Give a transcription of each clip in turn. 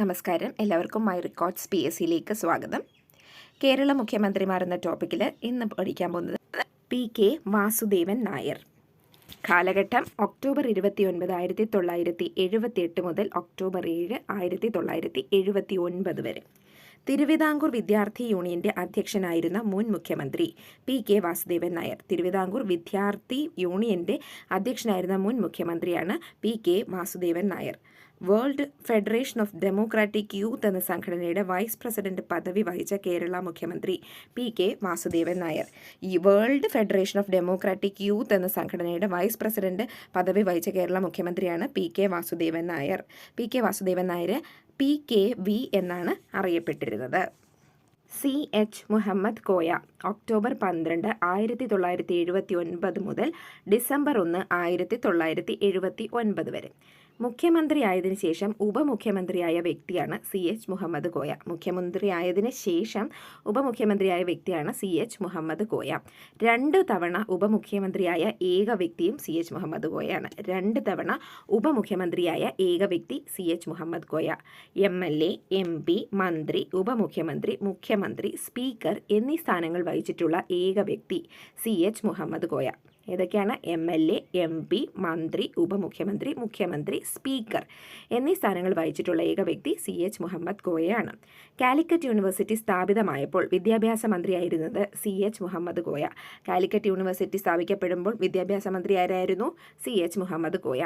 നമസ്കാരം. എല്ലാവർക്കും my records P S സിയിലേക്ക് സ്വാഗതം. കേരള മുഖ്യമന്ത്രിമാർ എന്ന ടോപ്പിക്കിൽ ഇന്ന് പഠിക്കാൻ പോകുന്നത് പി കെ വാസുദേവൻ നായർ. കാലഘട്ടം ഒക്ടോബർ ഇരുപത്തി ഒൻപത് ആയിരത്തി തൊള്ളായിരത്തി എഴുപത്തി എട്ട് മുതൽ ഒക്ടോബർ ഏഴ് ആയിരത്തി തൊള്ളായിരത്തി എഴുപത്തി ഒൻപത് വരെ. തിരുവിതാംകൂർ വിദ്യാർത്ഥി യൂണിയന്റെ അധ്യക്ഷനായിരുന്ന മുൻ മുഖ്യമന്ത്രി പി കെ വാസുദേവൻ നായർ. തിരുവിതാംകൂർ വിദ്യാർത്ഥി യൂണിയന്റെ അധ്യക്ഷനായിരുന്ന മുൻ മുഖ്യമന്ത്രിയാണ് P K Vasudevan Nair. World Federation of Democratic Youth എന്ന സംഘടനയുടെ വൈസ് പ്രസിഡന്റ് പദവി വഹിച്ച കേരള മുഖ്യമന്ത്രി പി കെ വാസുദേവൻ നായർ. ഈ World Federation of Democratic Youth എന്ന സംഘടനയുടെ വൈസ് പ്രസിഡന്റ് പദവി വഹിച്ച കേരള മുഖ്യമന്ത്രിയാണ് P K Vasudevan Nair. P K Vasudevan Nair P K V എന്നാണ് അറിയപ്പെട്ടിരുന്നത്. C H Muhammad Koya October പന്ത്രണ്ട് ആയിരത്തി തൊള്ളായിരത്തി എഴുപത്തി ഒൻപത് മുതൽ ഡിസംബർ ഒന്ന് ആയിരത്തി തൊള്ളായിരത്തി എഴുപത്തി ഒൻപത് വരെ. മുഖ്യമന്ത്രിയായതിനു ശേഷം ഉപമുഖ്യമന്ത്രിയായ വ്യക്തിയാണ് സി എച്ച് മുഹമ്മദ് കോയ മുഖ്യമന്ത്രിയായതിന് ശേഷം ഉപമുഖ്യമന്ത്രിയായ വ്യക്തിയാണ് സി എച്ച് മുഹമ്മദ് കോയ രണ്ട് തവണ ഉപമുഖ്യമന്ത്രിയായ ഏക വ്യക്തിയും സി എച്ച് മുഹമ്മദ് കോയയാണ് രണ്ട് തവണ ഉപമുഖ്യമന്ത്രിയായ ഏക വ്യക്തി C H Muhammad Koya M L A M P മന്ത്രി ഉപമുഖ്യമന്ത്രി മുഖ്യമന്ത്രി സ്പീക്കർ എന്നീ സ്ഥാനങ്ങൾ വഹിച്ചിട്ടുള്ള ഏക വ്യക്തി സി എച്ച് മുഹമ്മദ് കോയ ഏതൊക്കെയാണ്? M L A M P മന്ത്രി ഉപമുഖ്യമന്ത്രി മുഖ്യമന്ത്രി സ്പീക്കർ എന്നീ സ്ഥാനങ്ങൾ വഹിച്ചിട്ടുള്ള ഏക വ്യക്തി സി എച്ച് മുഹമ്മദ് കോയയാണ് കാലിക്കറ്റ് യൂണിവേഴ്സിറ്റി സ്ഥാപിതമായപ്പോൾ വിദ്യാഭ്യാസ മന്ത്രിയായിരുന്നത് C H Muhammad Koya Calicut university സ്ഥാപിക്കപ്പെടുമ്പോൾ വിദ്യാഭ്യാസ മന്ത്രി ആരായിരുന്നു? C H Muhammad Koya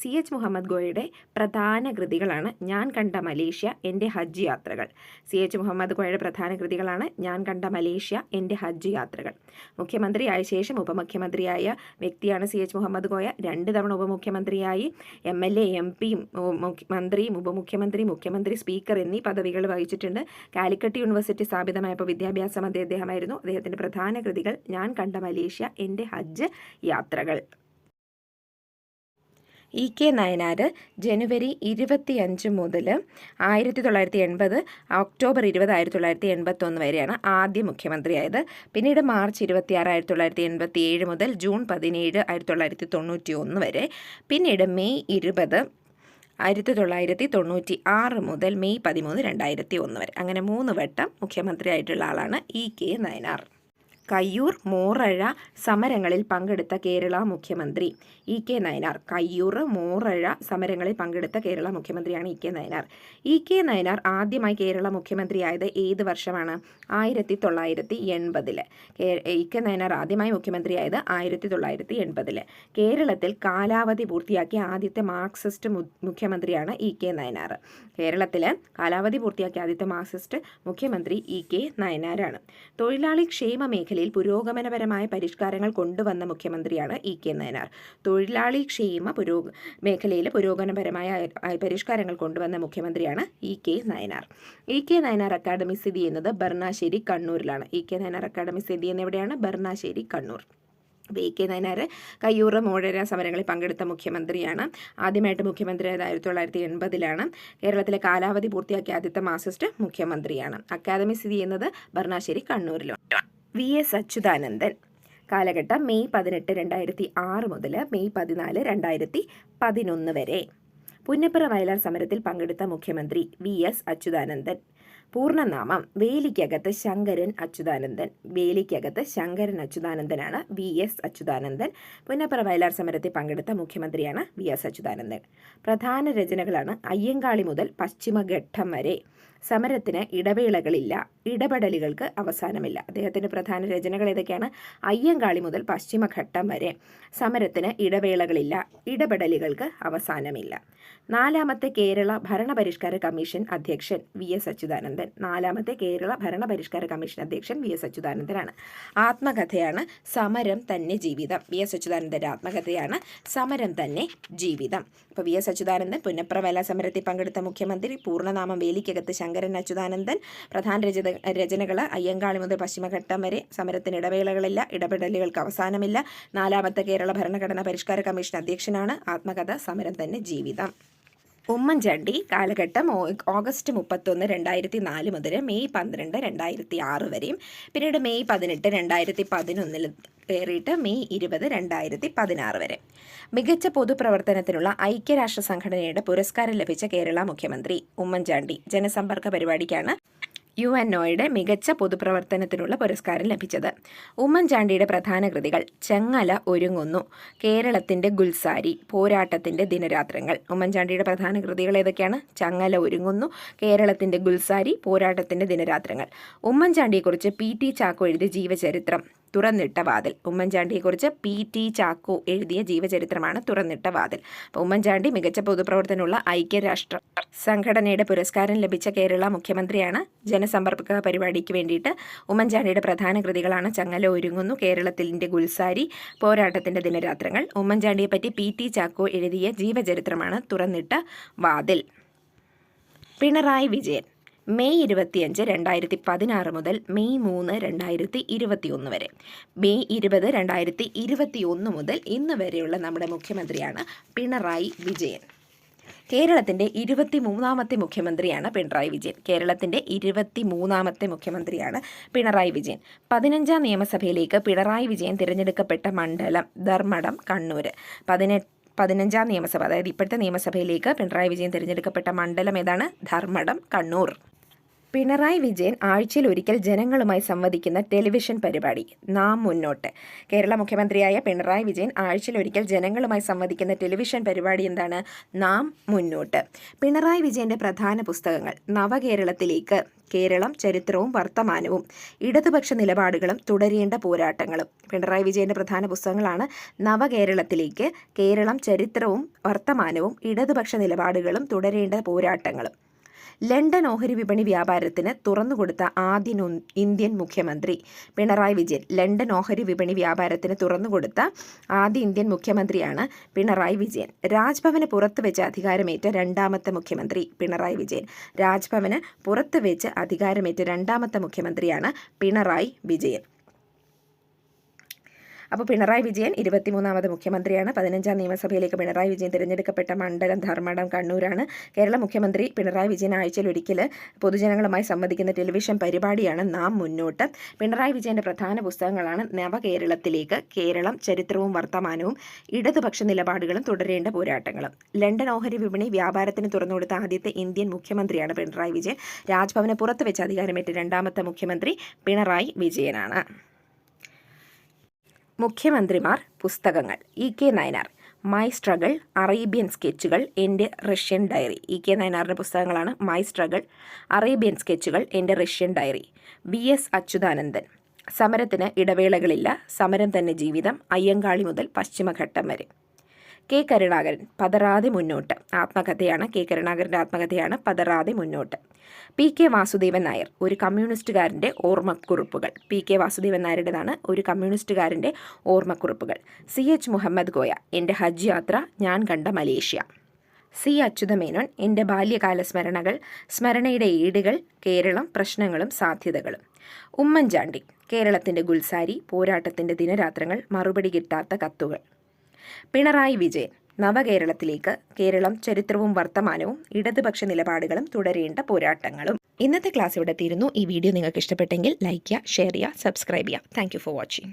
C H Muhammad കോയയുടെ പ്രധാന കൃതികളാണ് ഞാൻ കണ്ട മലേഷ്യ എന്റെ ഹജ്ജ് യാത്രകൾ. സി എച്ച് മുഹമ്മദ് കോയയുടെ പ്രധാന കൃതികളാണ് ഞാൻ കണ്ട മലേഷ്യ എന്റെ ഹജ്ജ് യാത്രകൾ. മുഖ്യമന്ത്രിയായ ശേഷം ഉപമുഖ്യമന്ത്രിയായ വ്യക്തിയാണ് സി എച്ച് മുഹമ്മദ് കോയ രണ്ട് തവണ ഉപമുഖ്യമന്ത്രിയായി. എം എൽ എ എം പിയും മന്ത്രിയും ഉപമുഖ്യമന്ത്രി മുഖ്യമന്ത്രി സ്പീക്കർ എന്നീ പദവികൾ വഹിച്ചിട്ടുണ്ട്. കാലിക്കറ്റ് യൂണിവേഴ്സിറ്റി സ്ഥാപിതമായപ്പോൾ വിദ്യാഭ്യാസ മന്ത്രി അദ്ദേഹമായിരുന്നു. അദ്ദേഹത്തിന്റെ പ്രധാന കൃതികൾ ഞാൻ കണ്ട മലേഷ്യ എന്റെ ഹജ്ജ് യാത്രകൾ. ഇ കെ നയനാർ ജനുവരി ഇരുപത്തിയഞ്ച് മുതൽ ആയിരത്തി തൊള്ളായിരത്തി എൺപത് ഒക്ടോബർ ഇരുപത് ആയിരത്തി തൊള്ളായിരത്തി എൺപത്തൊന്ന് വരെയാണ് ആദ്യ മുഖ്യമന്ത്രിയായത്. പിന്നീട് മാർച്ച് ഇരുപത്തിയാറ് ആയിരത്തി തൊള്ളായിരത്തി എൺപത്തി ഏഴ് മുതൽ ജൂൺ പതിനേഴ് ആയിരത്തി തൊള്ളായിരത്തി തൊണ്ണൂറ്റി ഒന്ന് വരെ. പിന്നീട് മെയ് ഇരുപത് ആയിരത്തി തൊള്ളായിരത്തി തൊണ്ണൂറ്റി ആറ് മുതൽ മെയ് പതിമൂന്ന് രണ്ടായിരത്തി ഒന്ന് വരെ. അങ്ങനെ മൂന്ന് വട്ടം മുഖ്യമന്ത്രിയായിട്ടുള്ള ആളാണ് ഇ കെ നയനാർ. കയ്യൂർ മോറഴ സമരങ്ങളിൽ പങ്കെടുത്ത കേരള മുഖ്യമന്ത്രി ഇ കെ നയനാർ. കയ്യൂർ മോറഴ സമരങ്ങളിൽ പങ്കെടുത്ത കേരള മുഖ്യമന്ത്രിയാണ് E K Nayanar. E K Nayanar ആദ്യമായി കേരള മുഖ്യമന്ത്രിയായത് ഏത് വർഷമാണ്? ആയിരത്തി തൊള്ളായിരത്തി എൺപതിൽ ഇ കെ നയനാർ ആദ്യമായി മുഖ്യമന്ത്രിയായത് ആയിരത്തി തൊള്ളായിരത്തി എൺപതിൽ കേരളത്തിൽ കാലാവധി പൂർത്തിയാക്കിയ ആദ്യത്തെ മാർക്സിസ്റ്റ് മുഖ്യമന്ത്രിയാണ് ഇ കെ നയനാർ. കേരളത്തിൽ കാലാവധി പൂർത്തിയാക്കിയ ആദ്യത്തെ മാർക്സിസ്റ്റ് മുഖ്യമന്ത്രി ഇ കെ നയനാരാണ്. തൊഴിലാളി ക്ഷേമ മേഖലയിൽ പുരോഗമനപരമായ പരിഷ്കാരങ്ങൾ കൊണ്ടുവന്ന മുഖ്യമന്ത്രിയാണ് ഇ കെ നയനാർ. തൊഴിലാളി ക്ഷേമ പുരോ മേഖലയിലെ പുരോഗമനപരമായ പരിഷ്കാരങ്ങൾ കൊണ്ടുവന്ന മുഖ്യമന്ത്രിയാണ് E K Nayanar. E K Nayanar academy സ്ഥിതി ചെയ്യുന്നത് ബർണാശ്ശേരി കണ്ണൂരിലാണ്. ഇ കെ നയനാർ അക്കാദമി സ്ഥിതി ചെയ്യുന്ന എവിടെയാണ്? ബർണാശ്ശേരി കണ്ണൂർ. വി കെ നയനാർ കയ്യൂറ് മോഴര സമരങ്ങളിൽ പങ്കെടുത്ത മുഖ്യമന്ത്രിയാണ്. ആദ്യമായിട്ട് മുഖ്യമന്ത്രിയായത് ആയിരത്തി തൊള്ളായിരത്തി എൺപതിലാണ്. കേരളത്തിലെ കാലാവധി പൂർത്തിയാക്കിയ ആദ്യത്തെ മാസിസ്റ്റ് മുഖ്യമന്ത്രിയാണ്. അക്കാദമി സ്ഥിതി ചെയ്യുന്നത് ബർണാശ്ശേരി കണ്ണൂരിലാണ് വി എസ് അച്യുതാനന്ദൻ. കാലഘട്ടം മെയ് പതിനെട്ട് രണ്ടായിരത്തി ആറ് മുതൽ മെയ് പതിനാല് രണ്ടായിരത്തി പതിനൊന്ന് വരെ. പുന്നപ്പുറ വയലാർ സമരത്തിൽ പങ്കെടുത്ത മുഖ്യമന്ത്രി വി എസ് അച്യുതാനന്ദൻ. പൂർണനാമം വേലിക്കകത്ത് ശങ്കരൻ അച്യുതാനന്ദൻ. വേലിക്കകത്ത് ശങ്കരൻ അച്യുതാനന്ദനാണ് വി എസ് അച്യുതാനന്ദൻ. പുന്നപ്പുറ വയലാർ സമരത്തിൽ പങ്കെടുത്ത മുഖ്യമന്ത്രിയാണ് വി എസ് അച്യുതാനന്ദൻ. പ്രധാന രചനകളാണ് അയ്യങ്കാളി മുതൽ പശ്ചിമഘട്ടം വരെ. സമരത്തിന് ഇടവേളകളില്ല. ഇടപെടലുകൾക്ക് അവസാനമില്ല. അദ്ദേഹത്തിന്റെ പ്രധാന രചനകൾ ഏതൊക്കെയാണ്? അയ്യങ്കാളി മുതൽ പശ്ചിമഘട്ടം വരെ സമരത്തിന് ഇടവേളകളില്ല. ഇടപെടലുകൾക്ക് അവസാനമില്ല. നാലാമത്തെ കേരള ഭരണപരിഷ്കാര കമ്മീഷൻ അധ്യക്ഷൻ വി എസ് അച്യുതാനന്ദൻ. നാലാമത്തെ കേരള ഭരണപരിഷ്കാര കമ്മീഷൻ അധ്യക്ഷൻ വി എസ് അച്യുതാനന്ദനാണ്. ആത്മകഥയാണ് സമരം തന്നെ ജീവിതം. വി എസ് അച്യുതാനന്ദന്റെ ആത്മകഥയാണ് സമരം തന്നെ ജീവിതം. ഇപ്പോൾ വി എസ് അച്യുതാനന്ദൻ പുന്നപ്രവേല സമരത്തിൽ പങ്കെടുത്ത മുഖ്യമന്ത്രി പൂർണനാമം വേലിക്കകത്ത് ശങ്കരൻ അച്യുതാനന്ദൻ പ്രധാന രചന രചനകൾ അയ്യങ്കാളി മുതൽ പശ്ചിമഘട്ടം വരെ. സമരത്തിന് ഇടവേളകളില്ല ഇടപെടലുകൾക്ക് അവസാനമില്ല. നാലാമത്തെ കേരള ഭരണഘടനാ പരിഷ്കാര കമ്മീഷൻ അധ്യക്ഷനാണ്. ആത്മകഥ സമരം തന്നെ ജീവിതം. ഉമ്മൻചാണ്ടി കാലഘട്ടം ഓഗസ്റ്റ് മുപ്പത്തൊന്ന് രണ്ടായിരത്തി നാല് മുതൽ മെയ് പന്ത്രണ്ട് രണ്ടായിരത്തി ആറ് വരെയും പിന്നീട് മെയ് പതിനെട്ട് രണ്ടായിരത്തി പതിനൊന്നിൽ കയറിയിട്ട് മെയ് ഇരുപത് രണ്ടായിരത്തി പതിനാറ് വരെ. മികച്ച പൊതുപ്രവർത്തനത്തിനുള്ള ഐക്യരാഷ്ട്ര സംഘടനയുടെ പുരസ്കാരം ലഭിച്ച കേരള മുഖ്യമന്ത്രി ഉമ്മൻചാണ്ടി ജനസമ്പർക്ക പരിപാടിക്കാണ് യു എൻ ഒയുടെ മികച്ച പൊതുപ്രവർത്തനത്തിനുള്ള പുരസ്കാരം ലഭിച്ചത്. ഉമ്മൻചാണ്ടിയുടെ പ്രധാന കൃതികൾ ചെങ്ങല ഒരുങ്ങുന്നു കേരളത്തിന്റെ ഗുൽസാരി പോരാട്ടത്തിന്റെ ദിനരാത്രങ്ങൾ. ഉമ്മൻചാണ്ടിയുടെ പ്രധാന കൃതികൾ ഏതൊക്കെയാണ്? ചങ്ങല ഒരുങ്ങുന്നു കേരളത്തിന്റെ ഗുൽസാരി പോരാട്ടത്തിന്റെ ദിനരാത്രങ്ങൾ. ഉമ്മൻചാണ്ടിയെക്കുറിച്ച് പി ടി ചാക്കോ എഴുതിയ ജീവചരിത്രം തുറന്നിട്ട വാതിൽ. ഉമ്മൻചാണ്ടിയെക്കുറിച്ച് പി ടി ചാക്കോ എഴുതിയ ജീവചരിത്രമാണ് തുറന്നിട്ട വാതിൽ. ഉമ്മൻചാണ്ടി മികച്ച പൊതുപ്രവർത്തനമുള്ള ഐക്യരാഷ്ട്ര സംഘടനയുടെ പുരസ്കാരം ലഭിച്ച കേരള മുഖ്യമന്ത്രിയാണ്. ജനസമ്പർക്ക പരിപാടിക്ക് വേണ്ടിയിട്ട് ഉമ്മൻചാണ്ടിയുടെ പ്രധാന കൃതികളാണ് ചങ്ങല ഒരുങ്ങുന്നു കേരളത്തിന്റെ ഗുൽസാരി പോരാട്ടത്തിന്റെ ദിനരാത്രങ്ങൾ. ഉമ്മൻചാണ്ടിയെപ്പറ്റി പി ടി ചാക്കോ എഴുതിയ ജീവചരിത്രമാണ് തുറന്നിട്ട വാതിൽ. പിണറായി വിജയൻ. മെയ് ഇരുപത്തിയഞ്ച് രണ്ടായിരത്തി പതിനാറ് മുതൽ മെയ് മൂന്ന് രണ്ടായിരത്തി ഇരുപത്തിയൊന്ന് വരെ. മെയ് ഇരുപത് രണ്ടായിരത്തി ഇരുപത്തിയൊന്ന് മുതൽ ഇന്ന് വരെയുള്ള നമ്മുടെ മുഖ്യമന്ത്രിയാണ് പിണറായി വിജയൻ. കേരളത്തിന്റെ ഇരുപത്തി മൂന്നാമത്തെ മുഖ്യമന്ത്രിയാണ് പിണറായി വിജയൻ. കേരളത്തിന്റെ ഇരുപത്തി മൂന്നാമത്തെ മുഖ്യമന്ത്രിയാണ് പിണറായി വിജയൻ. പതിനഞ്ചാം നിയമസഭയിലേക്ക് പിണറായി വിജയൻ തിരഞ്ഞെടുക്കപ്പെട്ട മണ്ഡലം ധർമ്മടം കണ്ണൂർ പതിനെട്ട് പതിനഞ്ചാം നിയമസഭ അതായത് ഇപ്പോഴത്തെ നിയമസഭയിലേക്ക് പിണറായി വിജയൻ തിരഞ്ഞെടുക്കപ്പെട്ട മണ്ഡലം ഏതാണ്? ധർമ്മടം കണ്ണൂർ. പിണറായി വിജയൻ ആഴ്ചയിൽ ഒരിക്കൽ ജനങ്ങളുമായി സംവദിക്കുന്ന ടെലിവിഷൻ പരിപാടി നാം മുന്നോട്ട്. കേരള മുഖ്യമന്ത്രിയായ പിണറായി വിജയൻ ആഴ്ചയിൽ ഒരിക്കൽ ജനങ്ങളുമായി സംവദിക്കുന്ന ടെലിവിഷൻ പരിപാടി എന്താണ്? നാം മുന്നോട്ട്. പിണറായി വിജയന്റെ പ്രധാന പുസ്തകങ്ങൾ നവകേരളത്തിലേക്ക്. കേരളം ചരിത്രവും വർത്തമാനവും ഇടതുപക്ഷ നിലപാടുകളും തുടരേണ്ട പോരാട്ടങ്ങളും. പിണറായി വിജയന്റെ പ്രധാന പുസ്തകങ്ങളാണ് നവകേരളത്തിലേക്ക്. കേരളം ചരിത്രവും വർത്തമാനവും ഇടതുപക്ഷ നിലപാടുകളും തുടരേണ്ട പോരാട്ടങ്ങളും. ലണ്ടൻ ഓഹരി വിപണി വ്യാപാരത്തിന് തുറന്നുകൊടുത്ത ആദ്യ ഇന്ത്യൻ മുഖ്യമന്ത്രി പിണറായി വിജയൻ. ലണ്ടൻ ഓഹരി വിപണി വ്യാപാരത്തിന് തുറന്നുകൊടുത്ത ആദ്യ ഇന്ത്യൻ മുഖ്യമന്ത്രിയാണ് പിണറായി വിജയൻ. രാജ്ഭവന് പുറത്ത് വെച്ച് അധികാരമേറ്റ രണ്ടാമത്തെ മുഖ്യമന്ത്രി പിണറായി വിജയൻ. രാജ്ഭവന് പുറത്ത് വെച്ച് അധികാരമേറ്റ രണ്ടാമത്തെ മുഖ്യമന്ത്രിയാണ് പിണറായി വിജയൻ. അപ്പോൾ പിണറായി വിജയൻ ഇരുപത്തിമൂന്നാമത് മുഖ്യമന്ത്രിയാണ്. പതിനഞ്ചാം നിയമസഭയിലേക്ക് പിണറായി വിജയൻ തിരഞ്ഞെടുക്കപ്പെട്ട മണ്ഡലം ധർമ്മടം കണ്ണൂരാണ്. കേരള മുഖ്യമന്ത്രി പിണറായി വിജയൻ ആഴ്ചയിൽ ഒരിക്കൽ പൊതുജനങ്ങളുമായി സംവദിക്കുന്ന ടെലിവിഷൻ പരിപാടിയാണ് നാം മുന്നോട്ട്. പിണറായി വിജയന്റെ പ്രധാന പുസ്തകങ്ങളാണ് നവകേരളത്തിലേക്ക് കേരളം ചരിത്രവും വർത്തമാനവും ഇടതുപക്ഷ നിലപാടുകളും തുടരേണ്ട പോരാട്ടങ്ങളും. ലണ്ടൻ ഓഹരി വിപണി വ്യാപാരത്തിന് തുറന്നുകൊടുത്ത ആദ്യത്തെ ഇന്ത്യൻ മുഖ്യമന്ത്രിയാണ് പിണറായി വിജയൻ. രാജ്ഭവന് പുറത്ത് വെച്ച് അധികാരമേറ്റ രണ്ടാമത്തെ മുഖ്യമന്ത്രി പിണറായി വിജയനാണ്. മുഖ്യമന്ത്രിമാർ പുസ്തകങ്ങൾ. E K Nayanar my struggle Arabian സ്കെച്ചുകൾ എന്റെ റഷ്യൻ ഡയറി. ഇ കെ നയനാറിന്റെ പുസ്തകങ്ങളാണ് മൈ സ്ട്രഗിൾ അറേബ്യൻ സ്കെച്ചുകൾ എന്റെ Russian diary. V S Achuthanandan സമരത്തിന് ഇടവേളകളില്ല സമരം തന്നെ ജീവിതം അയ്യങ്കാളി മുതൽ പശ്ചിമഘട്ടം വരെ. കെ കരുണാകരൻ പതറാതെ മുന്നോട്ട്. ആത്മകഥയാണ് കെ കരുണാകരന്റെ ആത്മകഥയാണ് പതറാതെ മുന്നോട്ട്. പി കെ വാസുദേവൻ നായർ ഒരു കമ്മ്യൂണിസ്റ്റുകാരന്റെ ഓർമ്മക്കുറിപ്പുകൾ. പി കെ വാസുദേവൻ നായരുടേതാണ് ഒരു കമ്മ്യൂണിസ്റ്റുകാരന്റെ ഓർമ്മക്കുറിപ്പുകൾ. സി എച്ച് മുഹമ്മദ് ഗോയ എന്റെ ഹജ്ജ് യാത്ര ഞാൻ കണ്ട മലേഷ്യ. സി അച്യുതമേനോൻ എന്റെ ബാല്യകാല സ്മരണകൾ സ്മരണയുടെ ഏടുകൾ കേരളം പ്രശ്നങ്ങളും സാധ്യതകളും. ഉമ്മൻചാണ്ടി കേരളത്തിന്റെ ഗുൽസാരി പോരാട്ടത്തിന്റെ ദിനരാത്രങ്ങൾ മറുപടി കിട്ടാത്ത കത്തുകൾ. പിണറായി വിജയൻ നവകേരളത്തിലേക്ക് കേരളം ചരിത്രവും വർത്തമാനവും ഇടതുപക്ഷ നിലപാടുകളും തുടരേണ്ട പോരാട്ടങ്ങളും. ഇന്നത്തെ ക്ലാസ് ഇവിടെ തീരുന്നു. ഈ വീഡിയോ നിങ്ങൾക്ക് ഇഷ്ടപ്പെട്ടെങ്കിൽ ലൈക്ക് ചെയ്യുക ഷെയർ ചെയ്യുക സബ്സ്ക്രൈബ് ചെയ്യുക. Thank for watching